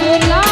রে